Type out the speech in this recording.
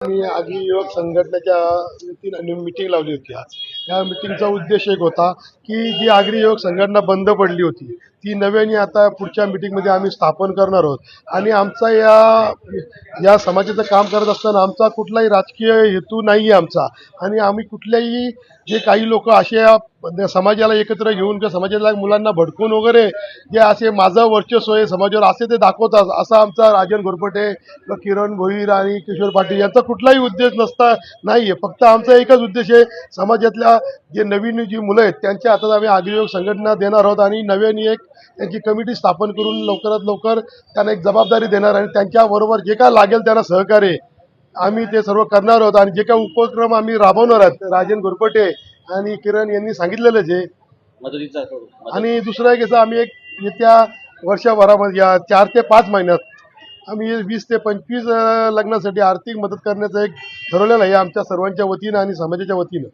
मी आधी युवक संघटनेच्या वतीने मिटिंग लावली होती आज. या मिटिंगचा उद्देश एक होता की जी आगरी युवक संघटना बंद पडली होती ती नव्याने आता पुढच्या मिटिंगमध्ये आम्ही स्थापन करणार आहोत. आणि आमचा या या समाजाचं काम करत असताना आमचा कुठलाही राजकीय हेतू नाही आहे आमचा. आणि आम्ही कुठल्याही जे काही लोक असे समाजाला एकत्र घेऊन किंवा समाजाला मुलांना भडकून वगैरे जे असे माझं वर्चस्व आहे समाजावर असे ते दाखवतात असा आमचा राजन घोरपटे किंवा किरण भोईर आणि किशोर पाटील यांचा कुठलाही उद्देश नसता नाही आहे फक्त आमचा एकच उद्देश आहे समाजातल्या जे नवीन जी मुलं आहेत त्यांच्या हातात आम्ही आगीयोग संघटना देणार आहोत आणि नव्याने एक त्यांची कमिटी स्थापन करून लवकरात लवकर त्यांना एक जबाबदारी देणार आणि त्यांच्याबरोबर जे काय लागेल त्यांना सहकार्य. आम्ही ते सर्व करणार आहोत आणि जे काही उपक्रम आम्ही राबवणार आहोत राजन घोरपटे आणि किरण यांनी सांगितलेलंच आहे मदत- आणि दुसरं एक आम्ही एक येत्या वर्षभरामध्ये या चार ते पाच महिन्यात आम्ही वीस ते पंचवीस लग्नासाठी आर्थिक मदत करण्याचं एक ठरवलेलं आहे आमच्या सर्वांच्या वतीनं आणि समाजाच्या वतीनं.